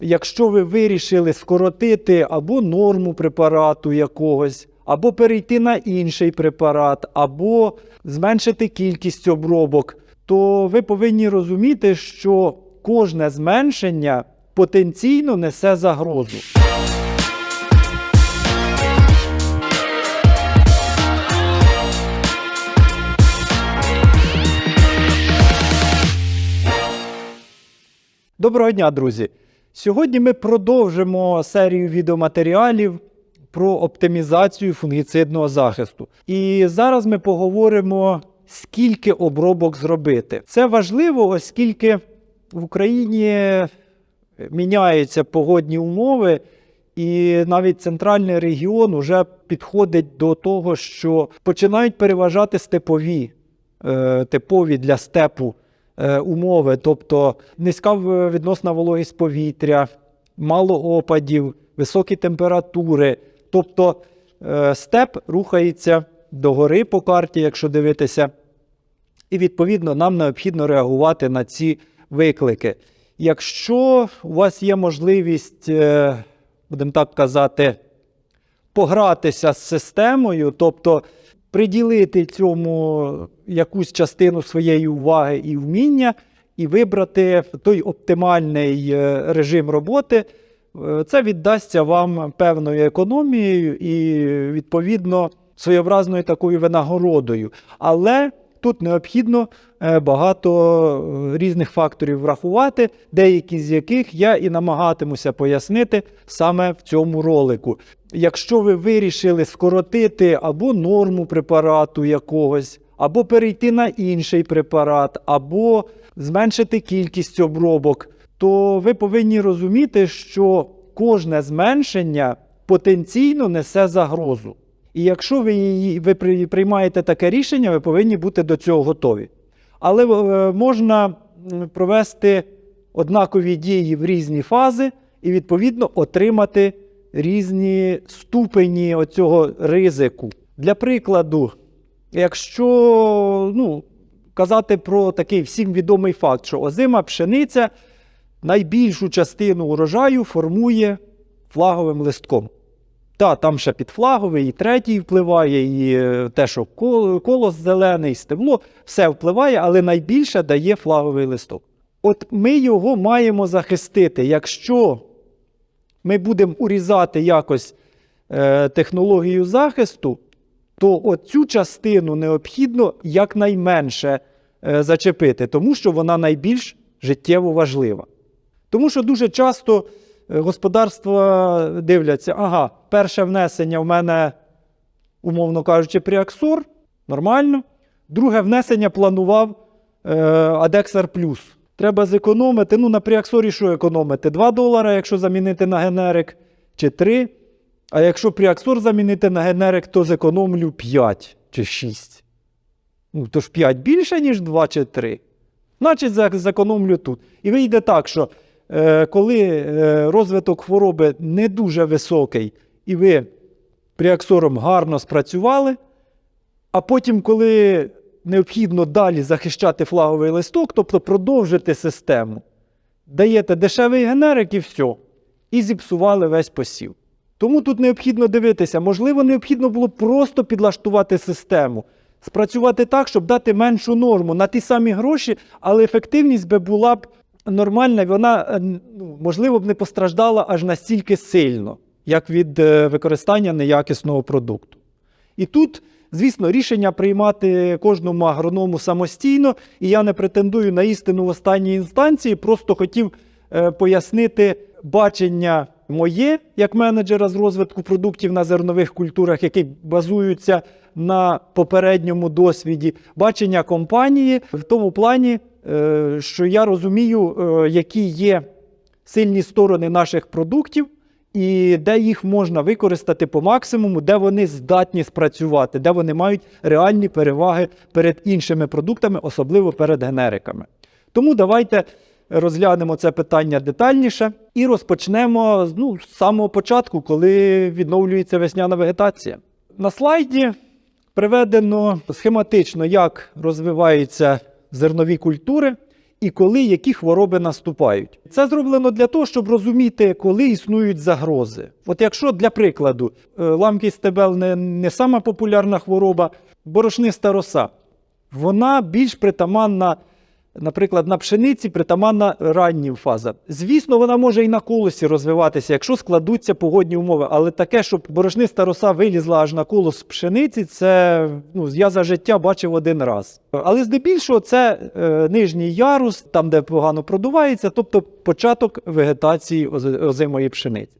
якщо ви вирішили скоротити або норму препарату якогось, або перейти на інший препарат, або зменшити кількість обробок, то ви повинні розуміти, що кожне зменшення потенційно несе загрозу. Доброго дня, друзі! Сьогодні ми продовжимо серію відеоматеріалів про оптимізацію фунгіцидного захисту. І зараз ми поговоримо, скільки обробок зробити. Це важливо, оскільки в Україні міняються погодні умови, і навіть центральний регіон вже підходить до того, що починають переважати степові, е, типові для степу умови, тобто низька відносна вологість повітря, мало опадів, високі температури. Тобто е, степ рухається догори по карті, якщо дивитися, і відповідно нам необхідно реагувати на ці виклики. Якщо у вас є можливість, е, будемо так казати, погратися з системою, тобто приділити цьому якусь частину своєї уваги і вміння, і вибрати той оптимальний е, режим роботи, е, це віддасться вам певною економією і, відповідно, своєобразною такою винагородою. Але тут необхідно е, багато е, різних факторів врахувати, деякі з яких я і намагатимуся пояснити саме в цьому ролику. Якщо ви вирішили скоротити або норму препарату якогось, або перейти на інший препарат, або зменшити кількість обробок, то ви повинні розуміти, що кожне зменшення потенційно несе загрозу. І якщо ви її ви приймаєте таке рішення, ви повинні бути до цього готові. Але е, можна провести однакові дії в різні фази і, відповідно, отримати різні ступені оцього ризику. Для прикладу, якщо ну, казати про такий всім відомий факт, що озима пшениця найбільшу частину урожаю формує флаговим листком. Та, там ще підфлаговий, і третій впливає, і е, те, що колос зелений, стебло, все впливає, але найбільше дає флаговий листок. От ми його маємо захистити. Якщо ми будемо урізати якось е, технологію захисту, то оцю частину необхідно якнайменше е, зачепити, тому що вона найбільш життєво важлива. Тому що дуже часто господарства дивляться, ага, перше внесення в мене, умовно кажучи, пріаксор, нормально. Друге внесення планував е, Адексар Плюс. Треба зекономити. Ну, на пріаксорі що економити? 2 долара, якщо замінити на генерик, чи 3. А якщо пріаксор замінити на генерик, то зекономлю 5 чи 6. Ну, то ж 5 більше, ніж 2 чи 3. Значить, зекономлю тут. І вийде так, що коли е, розвиток хвороби не дуже високий, і ви пріаксором гарно спрацювали, а потім, коли необхідно далі захищати флаговий листок, тобто продовжити систему, даєте дешевий генерик і все. І зіпсували весь посів. Тому тут необхідно дивитися, можливо, необхідно було просто підлаштувати систему, спрацювати так, щоб дати меншу норму на ті самі гроші, але ефективність би була б нормальна, вона, е, ну, можливо, б не постраждала аж настільки сильно, як від е, використання неякісного продукту. І тут, звісно, рішення приймати кожному агроному самостійно, і я не претендую на істину в останній інстанції, просто хотів е, пояснити бачення моє як менеджера з розвитку продуктів на зернових культурах, які базуються на попередньому досвіді, бачення компанії в тому плані, що я розумію, е, які є сильні сторони наших продуктів, і де їх можна використати по максимуму, де вони здатні спрацювати, де вони мають реальні переваги перед іншими продуктами, особливо перед генериками. Тому давайте розглянемо це питання детальніше і розпочнемо ну, з самого початку, коли відновлюється весняна вегетація. На слайді приведено схематично, як розвиваються зернові культури і коли які хвороби наступають. Це зроблено для того, щоб розуміти, коли існують загрози. От якщо для прикладу е, ламкий стебел не, не сама популярна хвороба, борошниста роса, вона більш притаманна, наприклад, на пшениці притаманна раннім фазам. Звісно, вона може і на колосі розвиватися, якщо складуться погодні умови, але таке, щоб борошниста роса вилізла аж на колос пшениці, це ну, я за життя бачив один раз. Але здебільшого це е, нижній ярус, там, де погано продувається, тобто початок вегетації озимої пшениці.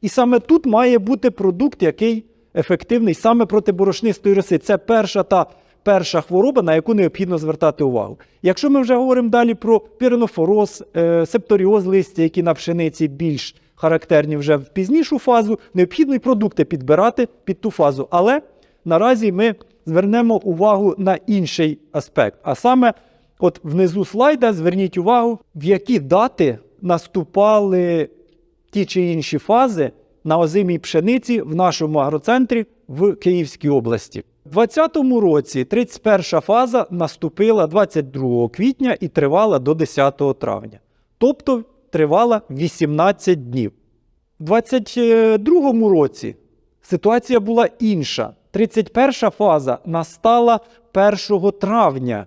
І саме тут має бути продукт, який ефективний саме проти борошнистої роси. Це перша та перша хвороба, на яку необхідно звертати увагу. Якщо ми вже говоримо далі про піренофороз, е, септоріоз листя, які на пшениці більш характерні вже в пізнішу фазу, необхідно і продукти підбирати під ту фазу. Але наразі ми звернемо увагу на інший аспект. А саме, от внизу слайда зверніть увагу, в які дати наступали ті чи інші фази на озимій пшениці в нашому агроцентрі в Київській області. У 2020 році 31 фаза наступила 22 квітня і тривала до 10 травня. Тобто тривала 18 днів. У 2022 році ситуація була інша. 31 фаза настала 1 травня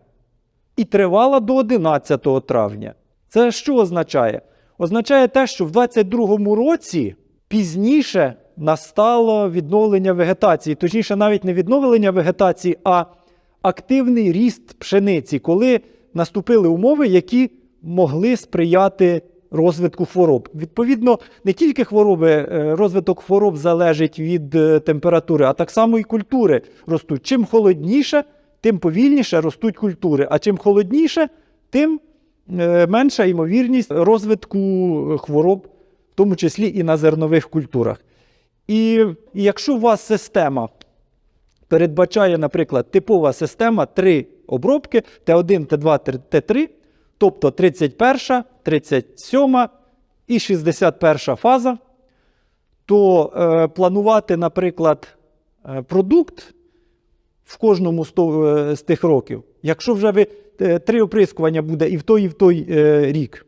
і тривала до 11 травня. Це що означає? Означає те, що в 22-му році пізніше настало відновлення вегетації, точніше, навіть не відновлення вегетації, а активний ріст пшениці, коли наступили умови, які могли сприяти розвитку хвороб. Відповідно, не тільки хвороби, е, розвиток хвороб залежить від е, температури, а так само і культури ростуть. Чим холодніше, тим повільніше ростуть культури, а чим холодніше, тим е, менша ймовірність розвитку хвороб, в тому числі і на зернових культурах. І, якщо у вас система передбачає, наприклад, типова система три обробки Т1, Т2, Т3, тобто 31, 37 і 61 фаза, то е, планувати, наприклад, е, продукт в кожному е, з тих років, якщо вже ви е, три оприскування буде і в той, і в той е, рік,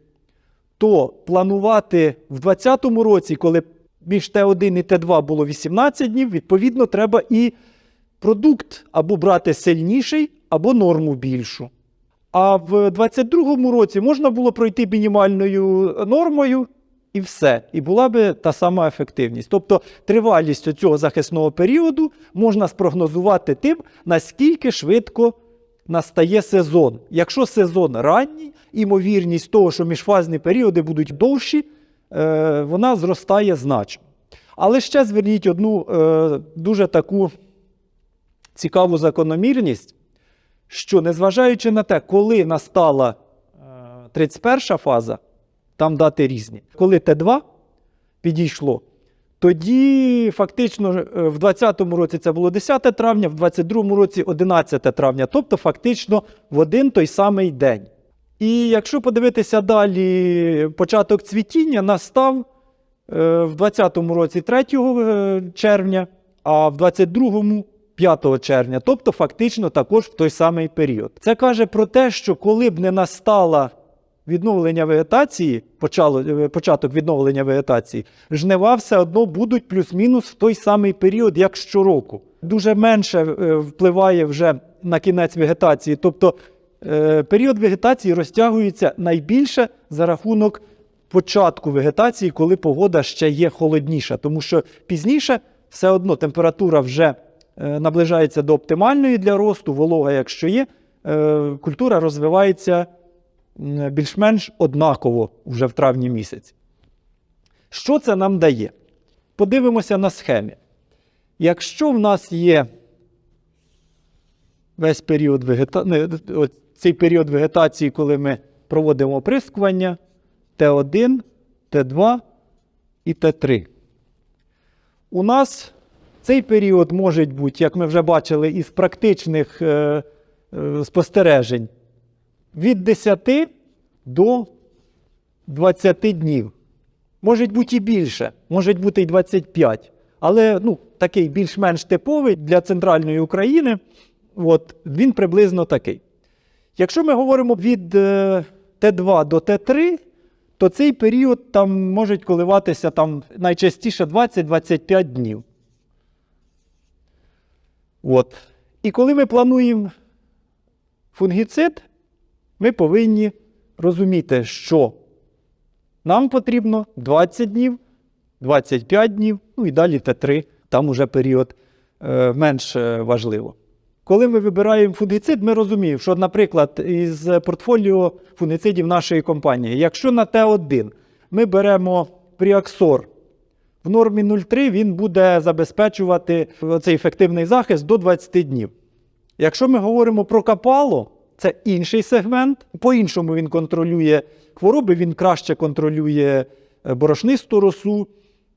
то планувати в 2020 році, коли між Т1 і Т2 було 18 днів, відповідно, треба і продукт або брати сильніший, або норму більшу. А в 22-му році можна було пройти мінімальною нормою і все. І була би та сама ефективність. Тобто тривалість цього захисного періоду можна спрогнозувати тим, наскільки швидко настає сезон. Якщо сезон ранній, імовірність того, що міжфазні періоди будуть довші, вона зростає значно. Але ще зверніть одну е, дуже таку цікаву закономірність, що незважаючи на те, коли настала е, 31 фаза, там дати різні, коли Т2 підійшло, тоді фактично е, в 2020 році це було 10 травня, в 2022 році 11 травня, тобто фактично в один той самий день. І якщо подивитися далі, початок цвітіння настав е, в 2020 році 3 е, червня, а в 2022 5 червня, тобто фактично також в той самий період. Це каже про те, що коли б не настала відновлення вегетації, почало, е, початок відновлення вегетації, жнива все одно будуть плюс-мінус в той самий період, як щороку. Дуже менше впливає вже на кінець вегетації. Тобто період вегетації розтягується найбільше за рахунок початку вегетації, коли погода ще є холодніша, тому що пізніше все одно температура вже е, наближається до оптимальної для росту, волога, якщо є, е, культура розвивається більш-менш однаково вже в травні місяці. Що це нам дає? Подивимося на схемі. Якщо в нас є весь період вегета... цей період вегетації, коли ми проводимо оприскування Т1, Т2 і Т3. У нас цей період може бути, як ми вже бачили, із практичних е, е, спостережень від 10 до 20 днів. Може бути і більше, може бути і 25. Але ну, такий більш-менш типовий для центральної України, от, він приблизно такий. Якщо ми говоримо від е, Т2 до Т3, то цей період там може коливатися там, найчастіше 20-25 днів. От. І коли ми плануємо фунгіцид, ми повинні розуміти, що нам потрібно 20 днів, 25 днів, ну і далі Т3, там уже період е, менш е, важливо. Коли ми вибираємо фунгіцид, ми розуміємо, що, наприклад, із портфоліо фунгіцидів нашої компанії, якщо на Т1 ми беремо Пріаксор в нормі 0,3, він буде забезпечувати цей ефективний захист до 20 днів. Якщо ми говоримо про капало, це інший сегмент. По-іншому він контролює хвороби, він краще контролює е, борошнисту росу,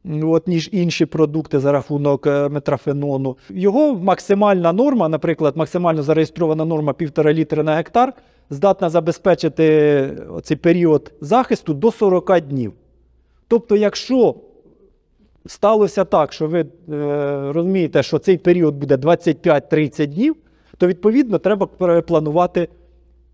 от, ніж інші продукти за рахунок е, метрафенону. Його максимальна норма, наприклад, максимально зареєстрована норма 1,5 літри на гектар, здатна забезпечити цей період захисту до 40 днів. Тобто, якщо сталося так, що ви е, розумієте, що цей період буде 25-30 днів, то відповідно треба перепланувати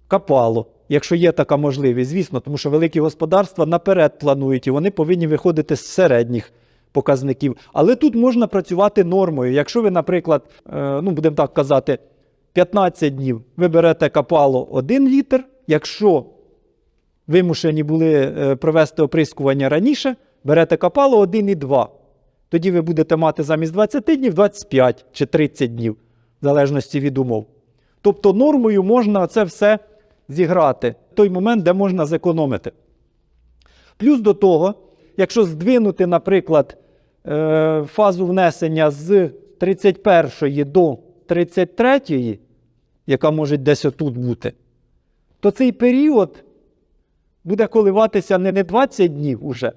капало, якщо є така можливість, звісно, тому що великі господарства наперед планують і вони повинні виходити з середніх показників. Але тут можна працювати нормою. Якщо ви, наприклад, е, ну будемо так казати, 15 днів ви берете капало 1 літр, якщо вимушені були е, провести оприскування раніше, берете капало 1,2. Тоді ви будете мати замість 20 днів 25 чи 30 днів, в залежності від умов. Тобто нормою можна це все зіграти той момент, де можна зекономити. Плюс до того, якщо здвинути, наприклад, е, фазу внесення з 31 до 33, яка може десь отут бути, то цей період буде коливатися не не 20 днів уже,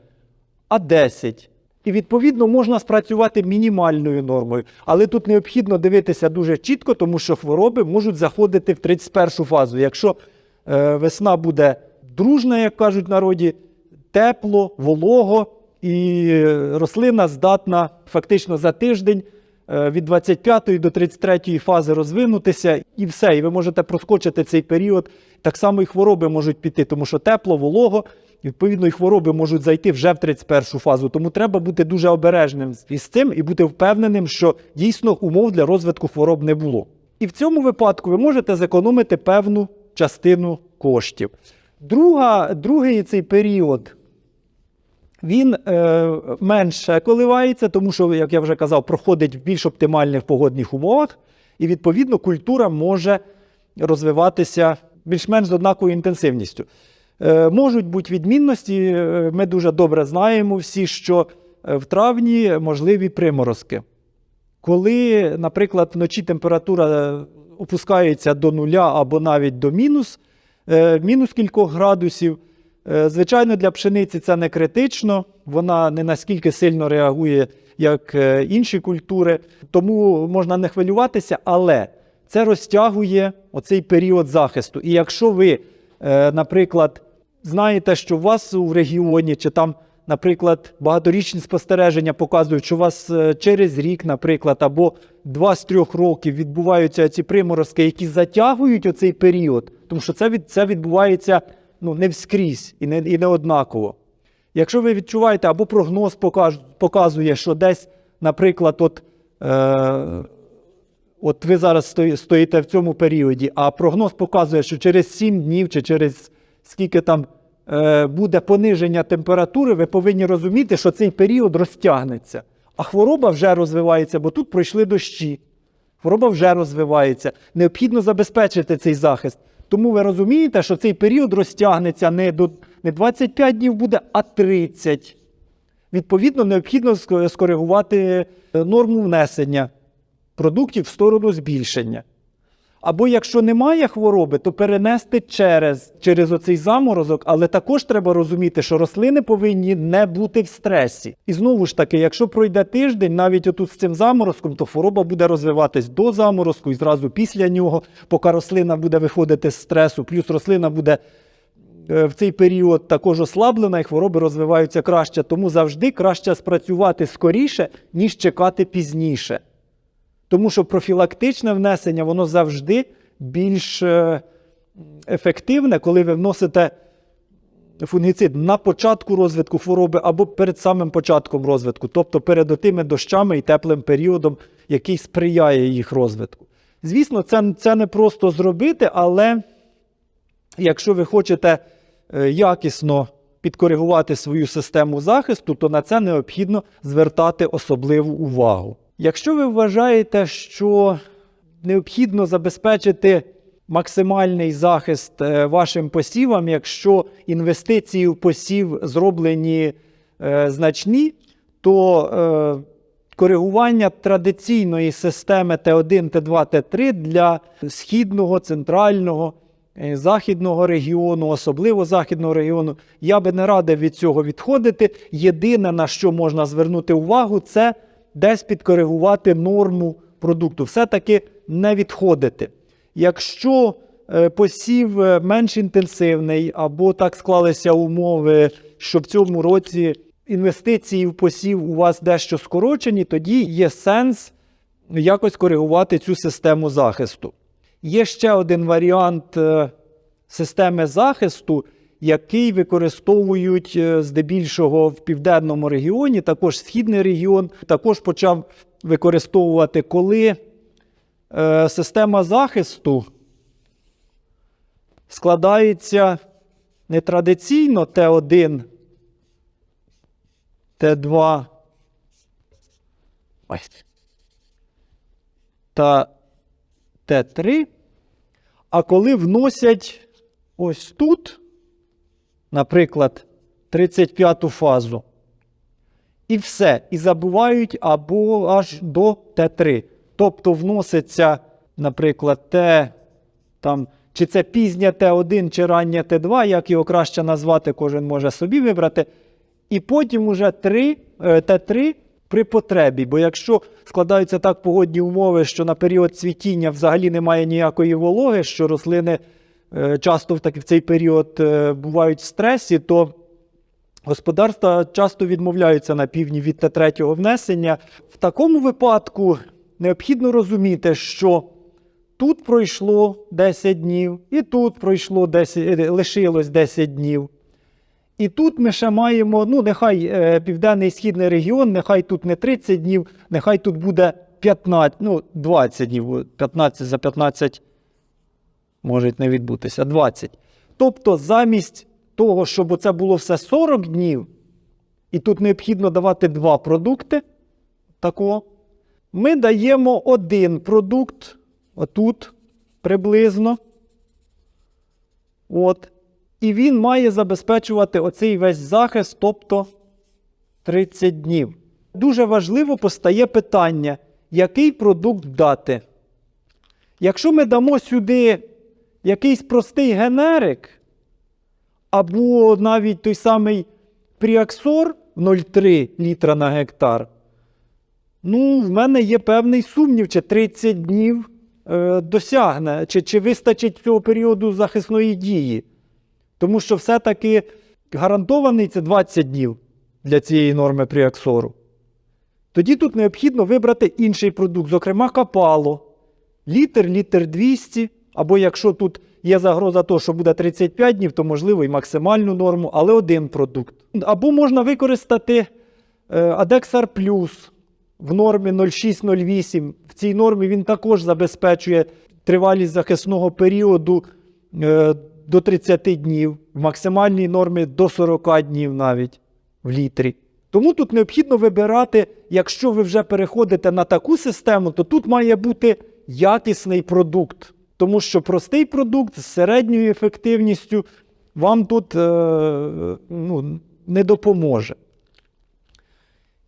а 10. І відповідно можна спрацювати мінімальною нормою. Але тут необхідно дивитися дуже чітко, тому що хвороби можуть заходити в 31 фазу. Якщо весна буде дружна, як кажуть народі, тепло, волого, і е, рослина здатна фактично за тиждень е, від 25 до 33 фази розвинутися, і все. І ви можете проскочити цей період. Так само і хвороби можуть піти, тому що тепло, волого, відповідно, і хвороби можуть зайти вже в 31 фазу. Тому треба бути дуже обережним із цим і бути впевненим, що дійсно умов для розвитку хвороб не було. І в цьому випадку ви можете зекономити певну частину коштів. Друга, другий цей період він е, менше коливається, тому що, як я вже казав, проходить в більш оптимальних погодних умовах, і відповідно культура може розвиватися більш-менш з однаковою інтенсивністю. Е, можуть бути відмінності. е, Ми дуже добре знаємо всі, що е, в травні можливі приморозки. Коли, наприклад, вночі температура опускається до нуля або навіть до мінус, е, мінус кількох градусів, е, звичайно, для пшениці це не критично, вона не наскільки сильно реагує, як е, інші культури, тому можна не хвилюватися, але це розтягує оцей період захисту. І якщо ви, наприклад, знаєте, що у вас у регіоні чи там наприклад, багаторічні спостереження показують, що у вас е, через рік, наприклад, або два з трьох років відбуваються ці приморозки, які затягують оцей період, тому що це, від, це відбувається ну, не вскрізь і не, і не однаково. Якщо ви відчуваєте, або прогноз показує, що десь, наприклад, от, е, от ви зараз стоїте в цьому періоді, а прогноз показує, що через 7 днів чи через скільки там буде пониження температури, ви повинні розуміти, що цей період розтягнеться. А хвороба вже розвивається, бо тут пройшли дощі. Хвороба вже розвивається. Необхідно забезпечити цей захист. Тому ви розумієте, що цей період розтягнеться не, до, не 25 днів буде, а 30. Відповідно, необхідно скоригувати е, норму внесення продуктів в сторону збільшення. Або якщо немає хвороби, то перенести через, через оцей заморозок, але також треба розуміти, що рослини повинні не бути в стресі. І знову ж таки, якщо пройде тиждень, навіть отут з цим заморозком, то хвороба буде розвиватись до заморозку і зразу після нього, поки рослина буде виходити з стресу, плюс рослина буде е, в цей період також ослаблена, і хвороби розвиваються краще. Тому завжди краще спрацювати скоріше, ніж чекати пізніше. Тому що профілактичне внесення воно завжди більш е, ефективне, коли ви вносите фунгіцид на початку розвитку хвороби або перед самим початком розвитку, тобто перед тими дощами і теплим періодом, який сприяє їх розвитку. Звісно, це, це не просто зробити, але якщо ви хочете е, якісно підкоригувати свою систему захисту, то на це необхідно звертати особливу увагу. Якщо ви вважаєте, що необхідно забезпечити максимальний захист е, вашим посівам, якщо інвестиції в посів зроблені е, значні, то е, коригування традиційної системи Т1, Т2, Т3 для східного, центрального, е, західного регіону, особливо західного регіону, я би не радив від цього відходити. Єдине, на що можна звернути увагу, це десь підкоригувати норму продукту. Все-таки не відходити. Якщо е, посів е, менш інтенсивний, або так склалися умови, що в цьому році інвестиції в посів у вас дещо скорочені, тоді є сенс якось коригувати цю систему захисту. Є ще один варіант е, системи захисту, який використовують е, здебільшого в південному регіоні, також східний регіон, також почав використовувати, коли е, система захисту складається не традиційно Т1, Т2 та Т3, а коли вносять ось тут, наприклад, 35-ту фазу, і все, і забувають або аж до Т3. Тобто вноситься, наприклад, Т, там, чи це пізня Т1, чи рання Т2, як його краще назвати, кожен може собі вибрати. І потім уже 3, е, Т3 при потребі. Бо якщо складаються так погодні умови, що на період цвітіння взагалі немає ніякої вологи, що рослини часто в, в цей період е, бувають в стресі, то господарства часто відмовляються на півдні від Т3 внесення. В такому випадку необхідно розуміти, що тут пройшло 10 днів, і тут пройшло 10, е, лишилось 10 днів. І тут ми ще маємо, ну, нехай е, південний і східний регіон, нехай тут не 30 днів, нехай тут буде 15, ну, 20 днів, 15 за 15 може не відбутися, 20. Тобто, замість того, щоб це було все 40 днів, і тут необхідно давати два продукти, такого, ми даємо один продукт, отут приблизно. От. І він має забезпечувати оцей весь захист, тобто 30 днів. Дуже важливо постає питання, який продукт дати. Якщо ми дамо сюди якийсь простий генерик, або навіть той самий Пріаксор 0,3 літра на гектар, ну, в мене є певний сумнів, чи 30 днів е, досягне, чи, чи вистачить цього періоду захисної дії. Тому що все-таки гарантований це 20 днів для цієї норми пріаксору. Тоді тут необхідно вибрати інший продукт, зокрема капало. Літр, літр 200, або якщо тут є загроза того, що буде 35 днів, то можливо і максимальну норму, але один продукт. Або можна використати Adexar Plus в нормі 0608. В цій нормі він також забезпечує тривалість захисного періоду е, до 30 днів, в максимальній нормі до 40 днів навіть в літрі. Тому тут необхідно вибирати, якщо ви вже переходите на таку систему, то тут має бути якісний продукт. Тому що простий продукт з середньою ефективністю вам тут е, ну, не допоможе.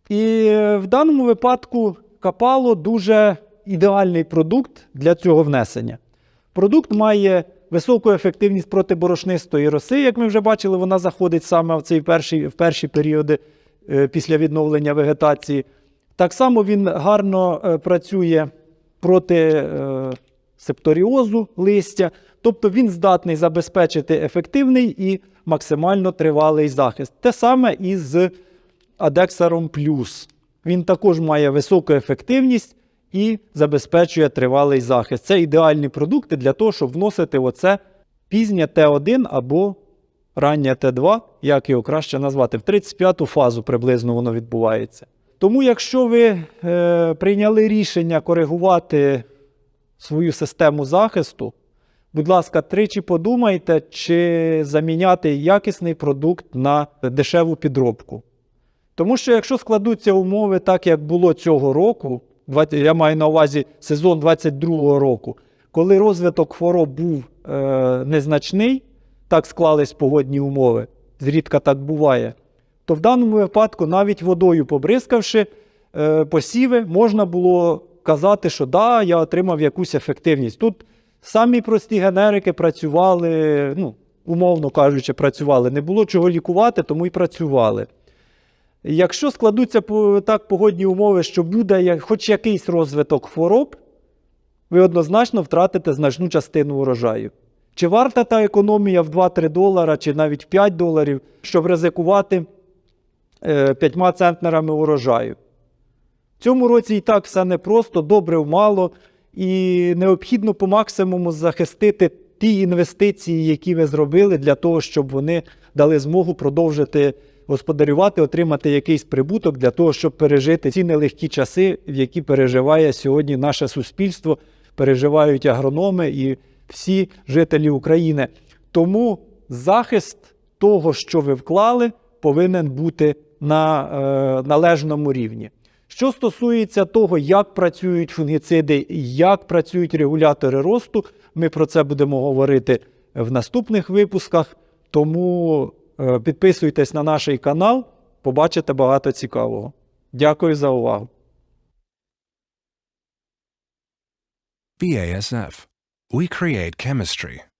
І в даному випадку капало дуже ідеальний продукт для цього внесення. Продукт має високу ефективність проти борошнистої роси. Як ми вже бачили, вона заходить саме в, цей перший, в перші періоди е, після відновлення вегетації. Так само він гарно е, працює проти е, септоріозу листя, тобто він здатний забезпечити ефективний і максимально тривалий захист. Те саме і з Адексаром Плюс. Він також має високу ефективність і забезпечує тривалий захист. Це ідеальні продукти для того, щоб вносити оце пізнє Т1 або раннє Т2, як його краще назвати, в 35-ту фазу приблизно воно відбувається. Тому, якщо ви е, прийняли рішення коригувати свою систему захисту, будь ласка, тричі подумайте, чи заміняти якісний продукт на дешеву підробку. Тому що якщо складуться умови так, як було цього року, я маю на увазі сезон 22-го року, коли розвиток хвороб був е, незначний, так склались погодні умови, зрідка так буває, то в даному випадку, навіть водою побризкавши е, посіви, можна було казати, що да, я отримав якусь ефективність. Тут самі прості генерики працювали, ну, умовно кажучи, працювали. Не було чого лікувати, тому і працювали. Якщо складуться так погодні умови, що буде хоч якийсь розвиток хвороб, ви однозначно втратите значну частину урожаю. Чи варта та економія в 2-3 долара, чи навіть 5 доларів, щоб ризикувати е, 5 центнерами урожаю? Цьому році і так все непросто, добре мало, і необхідно по максимуму захистити ті інвестиції, які ви зробили, для того, щоб вони дали змогу продовжити господарювати, отримати якийсь прибуток для того, щоб пережити ці нелегкі часи, в які переживає сьогодні наше суспільство, переживають агрономи і всі жителі України. Тому захист того, що ви вклали, повинен бути на е, належному рівні. Що стосується того, як працюють фунгіциди, як працюють регулятори росту, ми про це будемо говорити в наступних випусках. Тому е, підписуйтесь на наш канал, побачите багато цікавого. Дякую за увагу. BASF. We create chemistry.